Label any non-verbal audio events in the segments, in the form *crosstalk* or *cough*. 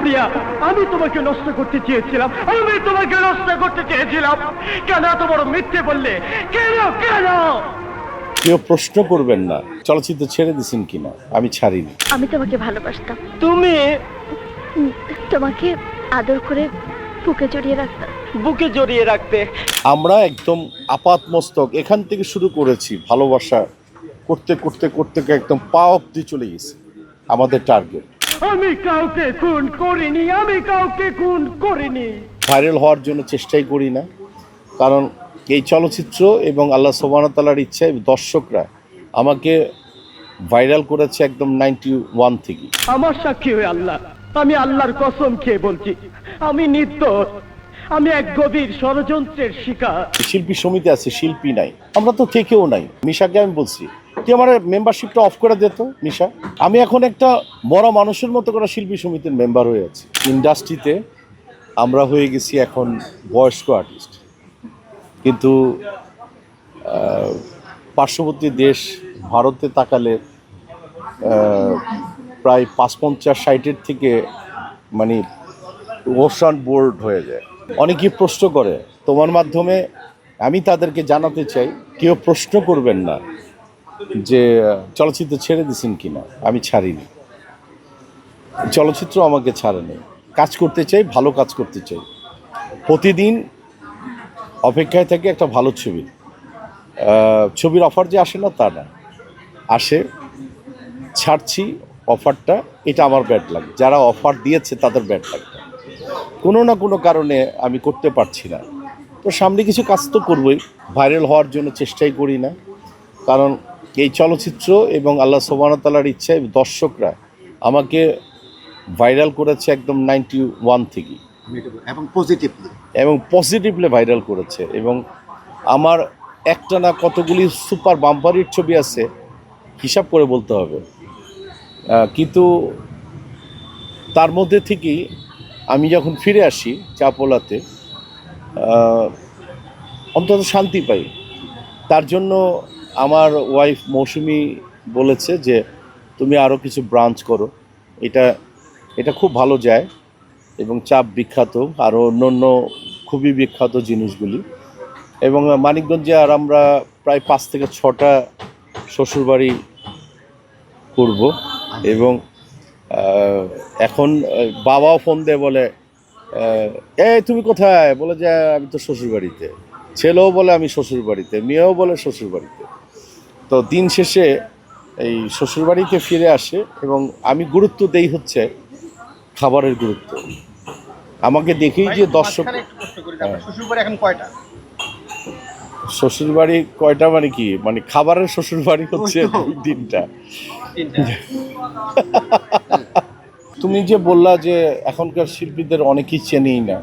প্রিয়া আমি তোমাকে নষ্ট করতে চেয়েছিলাম। আমি তোমাকে নষ্ট করতে চেয়েছিলাম। কেন এত বড় মিথ্যে বললে? কেন কেন? কেউ প্রশ্ন করবেন না। চলচ্চিত্র ছেড়ে দিছেন কিনা আমি ছাড়িনি। আমি তোমাকে ভালোবাসতাম। তুমি? তোমাকে আদর করে বুকে জড়িয়ে রাখতাম। বুকে জড়িয়ে রাখতে। আমরা একদম আপাত মস্তক এখান থেকে শুরু করেছি। ভালোবাসা করতে করতে করতে একদম পা অব্দি চলে গেছে। আমাদের টার্গেট আমি কাউকে খুন করিনি আমি কাউকে খুন করিনি। ভাইরাল হওয়ার জন্য চেষ্টাই করি না। কারণ এই চলচ্চিত্র এবং আল্লাহ সোবানতালার ইচ্ছায় দর্শকরা আমাকে ভাইরাল করেছে একদম নাইনটি ওয়ান থেকে। আমার সাক্ষী হয়ে আল্লাহ আমি আল্লাহর কসম খেয়ে বলছি আমি নির্দোষ আমি এক গভীর ষড়যন্ত্রের শিকার। শিল্পী সমিতি আছে শিল্পী নাই। আমরা তো থেকেও নাই। মিশাকে আমি বলছি তুই আমার মেম্বারশিপটা অফ করে দিত নিশা। আমি এখন একটা বড় মানুষের মতো করে শিল্পী সমিতির মেম্বার হয়ে আছি। ইন্ডাস্ট্রিতে আমরা হয়ে গেছি এখন বয়স্ক আর্টিস্ট কিন্তু পার্শ্ববর্তী দেশ ভারতে তাকালে প্রায় পাঁচ পঞ্চাশ ষাটের থেকে মানে ওশান বোর্ড হয়ে যায়। অনেকেই প্রশ্ন করে, তোমার মাধ্যমে আমি তাদেরকে জানাতে চাই, কেউ প্রশ্ন করবেন না। যে চলচ্চিত্র ছেড়ে দিছেন কিনা, আমি ছাড়িনি। চলচ্চিত্র আমাকে ছাড়েনি। কাজ করতে চাই, ভালো কাজ করতে চাই। প্রতিদিন অপেক্ষায় থাকে একটা ভালো ছবি। ছবির অফার যে আসে না, তা না। আসে, ছাড়ছি অফারটা, এটা আমার ব্যাড লাগে। যারা অফার দিয়েছে, তাদের ব্যাড লাগে। কোনো না কোনো কারণে আমি করতে পারছি না। তো সামনে কিছু কাজ তো করবই। ভাইরাল হওয়ার জন্য চেষ্টাই করি না। কারণ এই চলচ্চিত্র এবং আল্লাহ সোবানতালার ইচ্ছায় দর্শকরা আমাকে ভাইরাল করেছে একদম নাইনটি ওয়ান থেকে। এবং পজিটিভলি এবং পজিটিভলি ভাইরাল করেছে এবং আমার একটা না কতগুলি সুপার বাম্পারির ছবি আছে হিসাব করে বলতে হবে। কিন্তু তার মধ্যে থেকেই আমি যখন ফিরে আসি চাপোলাতে অন্তত শান্তি পাই। তার জন্য আমার ওয়াইফ মৌসুমি বলেছে যে, তুমি আরও কিছু ব্রাঞ্চ করো। এটা এটা খুব ভালো যায় এবং চাপ বিখ্যাত আরও অন্য অন্য খুবই বিখ্যাত জিনিসগুলি। এবং মানিকগঞ্জে আর আমরা প্রায় পাঁচ থেকে ছটা শ্বশুরবাড়ি করব এবং এখন বাবাও ফোন দেয় বলে এ তুমি কোথায়? বলে যে, আমি তো শ্বশুরবাড়িতে। ছেলেও বলে, আমি শ্বশুরবাড়িতে। মেয়েও বলে, শ্বশুরবাড়িতে। তো দিন শেষে এই শ্বশুরবাড়িতে ফিরে আসে এবং আমি গুরুত্ব দেই হচ্ছে খাবারের গুরুত্ব। আমাকে দেখেই যে দর্শক হ্যাঁ। শ্বশুরবাড়ি কয়টা? মানে কি? মানে খাবারের শ্বশুরবাড়ি হচ্ছে। তিনটা। *laughs* তুমি যে বললা যে এখনকার শিল্পীদের অনেকেই চেনেই না।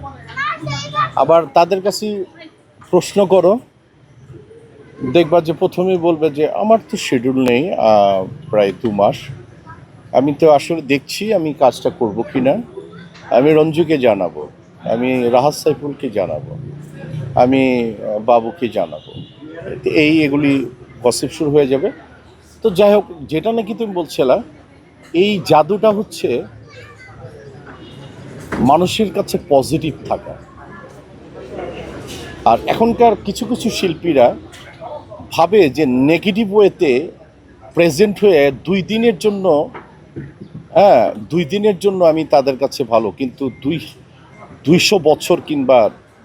আবার তাদের কাছে প্রশ্ন করো। দেখবা যে প্রথমেই বলবে যে, আমার তো শিডিউল নেই প্রায় দু মাস। আমি তো আসলে দেখছি আমি কাজটা করব কি না। আমি রঞ্জুকে জানাব, আমি রাহাত সাইফুলকে জানাব, আমি বাবুকে জানাব। এই এগুলি গসিপ শুরু হয়ে যাবে। তো যাই হোক, যেটা নাকি তুমি বলছিলা, এই জাদুটা হচ্ছে মানুষের কাছে পজিটিভ থাকা। আর এখনকার কিছু কিছু শিল্পীরা ভাবে যে নেগেটিভ ওয়েতে প্রেজেন্ট হয়ে দুই দিনের জন্য হ্যাঁ দুই দিনের জন্য আমি তাদের কাছে ভালো, কিন্তু দুই, দুইশো বছর কিংবা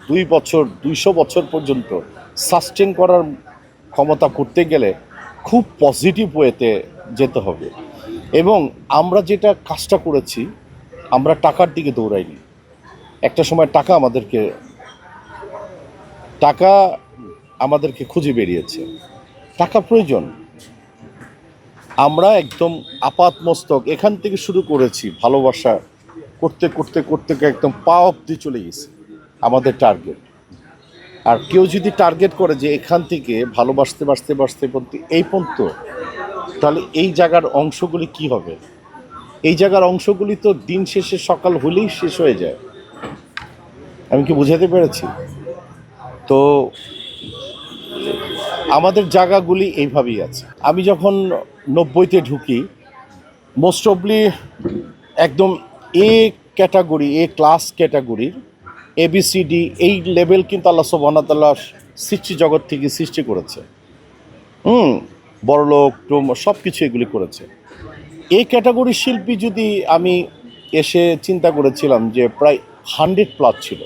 দুই বছর, দুইশো বছর পর্যন্ত সাস্টেন করার ক্ষমতা করতে গেলে খুব পজিটিভ ওয়েতে যেতে হবে। এবং আমরা যেটা কাজটা করেছি, আমরা টাকার দিকে দৌড়াইনি। একটা সময় টাকা আমাদেরকে, টাকা আমাদেরকে খুঁজে বেরিয়েছে। টাকা প্রয়োজন। আমরা একদম আপাত মস্তক এখান থেকে শুরু করেছি ভালোবাসা। করতে করতে করতে একদম পা অব্দি চলে গেছে আমাদের টার্গেট আর কেউ যদি টার্গেট করে যে এখান থেকে ভালোবাসতে, বাসতে বাসতে পর্যন্ত এই পর্যন্ত, তাহলে এই জায়গার অংশগুলি কি হবে? এই জায়গার অংশগুলি তো দিন শেষে সকাল হলেই শেষ হয়ে যায়। আমি কি বুঝাতে পেরেছি? তো আমাদের জায়গাগুলি এইভাবেই আছে। আমি যখন নব্বইতে ঢুকি মোস্ট অবলি একদম এ ক্যাটাগরি এ ক্লাস ক্যাটাগরির এবিসিডি এই লেভেল কিন্তু আল্লাহ সোবানাতাল্লাহ সৃষ্টি জগৎ থেকে সৃষ্টি করেছে। হুম বড়লোক টোম সব কিছু এগুলি করেছে। এই ক্যাটাগরির শিল্পী যদি আমি এসে চিন্তা করেছিলাম যে প্রায় হান্ড্রেড প্লাস ছিল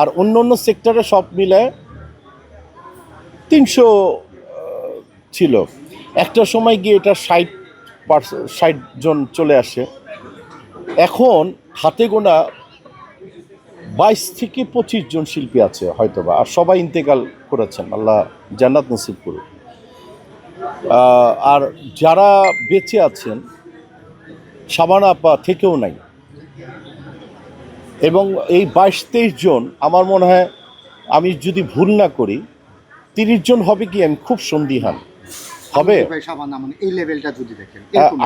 আর অন্য অন্য সেক্টরে সব মিলে তিনশো ছিল। একটা সময় গিয়ে এটা ষাট পার্সেন্ট ষাট জন চলে আসে। এখন হাতে গোনা বাইশ থেকে পঁচিশ জন শিল্পী আছে হয়তোবা, আর সবাই ইন্তেকাল করেছেন, আল্লাহ জান্নাত নসিব করুন আর যারা বেঁচে আছেন, সাবানা আপা থেকেও নাই। এবং এই বাইশ তেইশ জন আমার মনে হয় আমি যদি ভুল না করি তিরিশ জন হবে কি? আমি খুব সন্দিহান। হবে?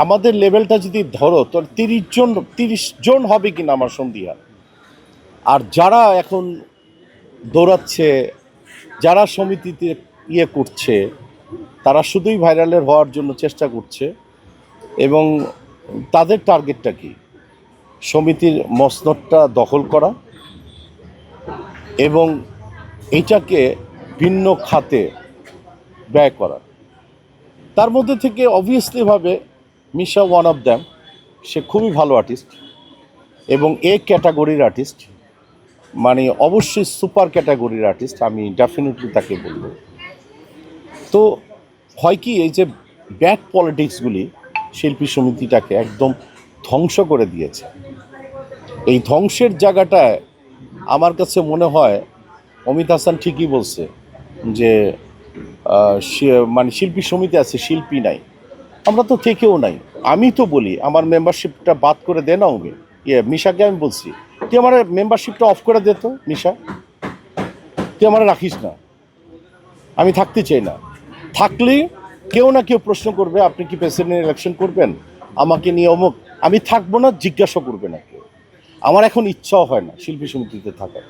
আমাদের লেভেলটা যদি ধরো তো তিরিশ জন তিরিশ জন হবে কিনা আমার সন্দিহান। আর যারা এখন দৌড়াচ্ছে যারা সমিতিতে ইয়ে করছে তারা শুধুই ভাইরালের হওয়ার জন্য চেষ্টা করছে এবং তাদের টার্গেটটা কি? সমিতির মসনদটা দখল করা এবং এটাকে ভিন্ন খাতে ব্যয় করা। তার মধ্যে থেকে অবভিয়াসলিভাবে মিশা ওয়ান অফ দ্যাম সে খুবই ভালো আর্টিস্ট এবং এ ক্যাটাগরির আর্টিস্ট মানে অবশ্যই সুপার ক্যাটাগরির আর্টিস্ট আমি ডেফিনেটলি তাকে বলব। তো হয় কি, এই যে ব্যাড পলিটিক্সগুলি শিল্পী সমিতিটাকে একদম ধ্বংস করে দিয়েছে। এই ধ্বংসের জায়গাটায় আমার কাছে মনে হয়, অমিত হাসান ঠিকই বলছে যে মানে শিল্পী সমিতি আছে, শিল্পী নাই। আমরা তো থেকেও নাই। আমি তো বলি, আমার মেম্বারশিপটা বাদ করে দে না ওকে। ইয়ে মিশাকে আমি বলছি, তুই আমার মেম্বারশিপটা অফ করে দে তো, মিশা। তুই আমার রাখিস না। আমি থাকতে চাই না। থাকলে কেউ না কেউ প্রশ্ন করবে, আপনি কি প্রেসিডেন্ট ইলেকশন করবেন? আমাকে নিয়ে অমুক। আমি থাকব না, জিজ্ঞাসা করবে না কেউ। আমার এখন ইচ্ছাও হয় না শিল্পী সমিতিতে থাকার।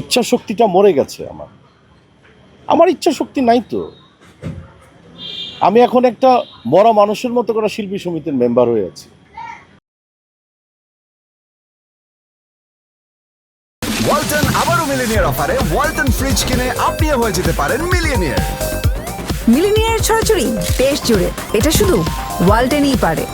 ইচ্ছা শক্তিটা মরে গেছে আমার। আমার ইচ্ছা শক্তি নাই তো। আমি এখন একটা মরা মানুষের মতো করে শিল্পী সমিতির মেম্বার হয়ে আছি। ওয়ালটন আবারও মিলিনিয়ার অফারে ওয়ালটন ফ্রিজ কিনে আপনিও হয়ে যেতে পারেন মিলিয়নিয়ার মিলিনিয়ার ছড়াছড়ি দেশ জুড়ে। এটা শুধু ওয়ালটেনই পারে।